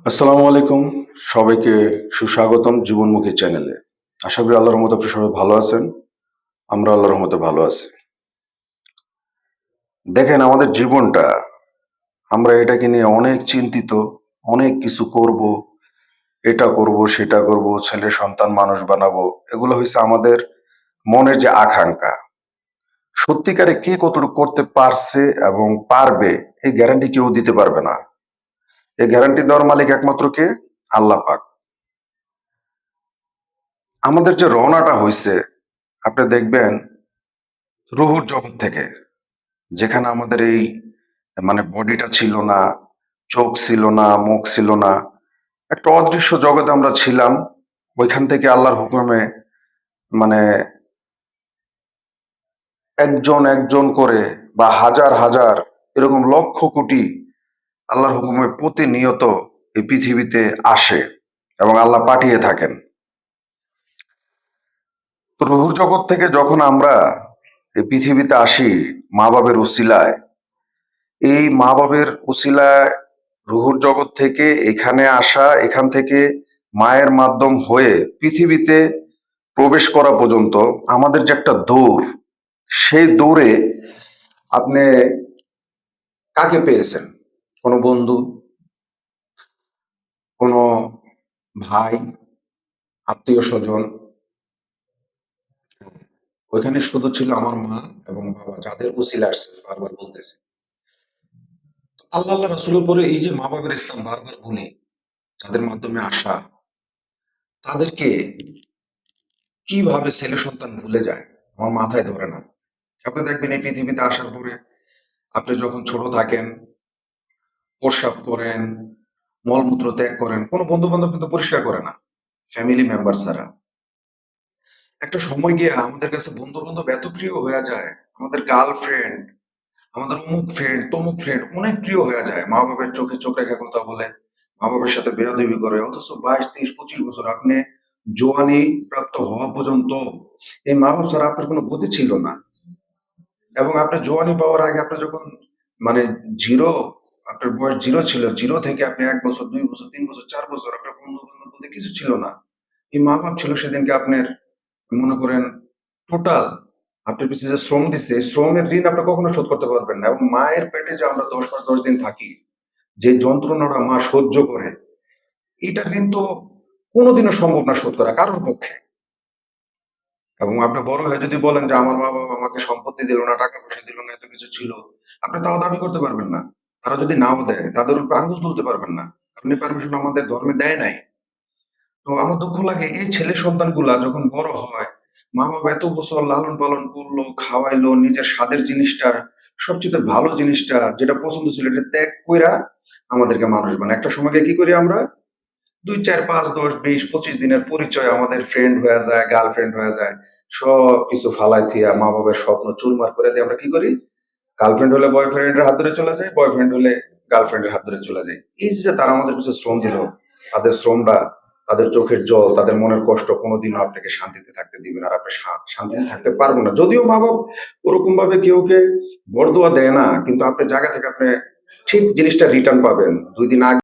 আসসালামু আলাইকুম। সবাইকে সুস্বাগতম জীবনমুখী চ্যানেলে। আশা করি আল্লাহর রহমতে আপনি সবাই ভালো আছেন। আমরা আল্লাহর রহমতে ভালো আছি। দেখেন, আমাদের জীবনটা, আমরা এটাকে নিয়ে অনেক চিন্তিত, অনেক কিছু করব, এটা করব, সেটা করব, ছেলে, সন্তান, মানুষ বানাবো, এগুলো হয়েছে আমাদের মনের যে আকাঙ্ক্ষা। সত্যিকারে কে কতটুকু করতে পারছে এবং পারবে, এই গ্যারান্টি কেউ দিতে পারবে না। এই গ্যারান্টি দেওয়ার মালিক একমাত্র কে? আল্লাহ পাক। আমাদের যে রওনাটা হয়েছে আপনি দেখবেন রুহুর জগৎ থেকে, যেখানে আমাদের এই মানে বডিটা ছিল না, চোখ ছিল না, মুখ ছিল না, একটা অদৃশ্য জগতে আমরা ছিলাম, ওইখান থেকে আল্লাহর হুকুমে মানে একজন একজন করে বা হাজার হাজার, এরকম লক্ষ কোটি আল্লাহর হুকুমে প্রতিনিয়ত এই পৃথিবীতে আসে এবং আল্লাহ পাঠিয়ে থাকেন। তো রুহুর জগৎ থেকে যখন আমরা এই পৃথিবীতে আসি মা বাবের উসিলায়, এই মা বাবের উসিলায় রুহুর জগৎ থেকে এখানে আসা, এখান থেকে মায়ের মাধ্যম হয়ে পৃথিবীতে প্রবেশ করা পর্যন্ত আমাদের যে একটা দৌড়, সেই দৌড়ে আপনি কাকে পেয়েছেন? কোনো বন্ধু, কোনো ভাই, আত্মীয় স্বজন। ওইখানে শুধু ছিল আমার মা এবং বাবা, যাদের উসিলা আসছে, বারবার বলতেছে। আল্লাহ আল্লাহ রসুলের পরে এই যে মা বাবার ইসলাম বারবার বলি, যাদের মাধ্যমে আসা, তাদেরকে কীভাবে ছেলে সন্তান ভুলে যায়, আমার মাথায় ধরে না। আপনি দেখবেন এই পৃথিবীতে আসার পরে, আপনি যখন ছোট থাকেন প্রস্রাব করেন, মলমূত্র ত্যাগ করেন, কোনো বন্ধু বান্ধব কিন্তু পরিষ্কার করে না ফ্যামিলি মেম্বার ছাড়া। একটা সময় গিয়ে আমাদের কাছে বন্ধু বান্ধব এত প্রিয় হয়ে যায়, আমাদের গার্লফ্রেন্ড আমাদের অমুক ফ্রেন্ড তমুক ফ্রেন্ড অনেক প্রিয় হয়ে যায় মা বাবার চোখে চোখ রেখে কথা বলে মা বাবার সাথে বেয়াদবি করে, অথচ বাইশ তেইশ পঁচিশ বছর আপনি জোয়ানি প্রাপ্ত হওয়া পর্যন্ত এই মা বাবা ছাড়া আপনার কোনো গতি ছিল না। এবং আপনার জোয়ানি পাওয়ার আগে আপনি যখন মানে জিরো আপনার বয়স জিরো ছিল জিরো থেকে আপনি এক বছর, দুই বছর, তিন বছর, চার বছর আপনার বন্ধু বান্ধব বলতে কিছু ছিল না। এই মা বাপ ছিল সেদিনকে আপনার মনে করেন টোটাল আপনার পিছিয়ে যে শ্রম দিচ্ছে এই শ্রমের ঋণ আপনি কখনো শোধ করতে পারবেন না এবং মায়ের পেটে যে আমরা দশ মাস, দশ দিন থাকি, যে যন্ত্রণাটা মা সহ্য করে, এটা ঋণ তো কোনোদিনও সম্ভব না শোধ করা, কারোর পক্ষে। এবং আপনি বড় হয়ে যদি বলেন যে আমার মা বাবা আমাকে সম্পত্তি দিল না, টাকা পয়সা দিল না, এত কিছু ছিল, আপনি তাও দাবি করতে পারবেন না। তারা যদি নাও দেয়, তাদের উপর আঙ্গুল তুলতে পারবেন না। আপনি পারমিশন আমাদের ধর্মে দেয় নাই। তো আমার দুঃখ লাগে, এই ছেলে সন্তানগুলা যখন বড় হয়, মা বাবা এত বছর লালন পালন করল, খাওয়াইলো, নিজের স্বাদের জিনিসটা, সবচেয়ে ভালো জিনিসটা, যেটা পছন্দ ছিল, এটা ত্যাগ কইরা আমাদেরকে মানুষ বানায়। একটা সময়কে কি করি আমরা? দুই, চার, পাঁচ, দশ, বিশ, পঁচিশ দিনের পরিচয় আমাদের ফ্রেন্ড হয়ে যায় গার্লফ্রেন্ড হয়ে যায় সব কিছু ফালাই থিয়া মা বাবার স্বপ্ন চুরমার করে দিয়ে আমরা কি করি? গার্লফ্রেন্ড হলে বয়ফ্রেন্ডের হাত ধরে চলে যায় বয়ফ্রেন্ড হলে গার্লফ্রেন্ডের হাত ধরে চলে যায়। এই যে তারা আমাদের কিছু শ্রম দিল, তাদের শ্রমটা, তাদের চোখের জল, তাদের মনের কষ্ট, কোনোদিনও আপনাকে শান্তিতে থাকতে দিবে না আর আপনি শান্তিতে থাকতে পারব না। যদিও মা বাপ ওরকম ভাবে কেউকে বরদোয়া দেয় না, কিন্তু আপনি জায়গা থেকে আপনি ঠিক জিনিসটা রিটার্ন পাবেন। দুই দিন আগে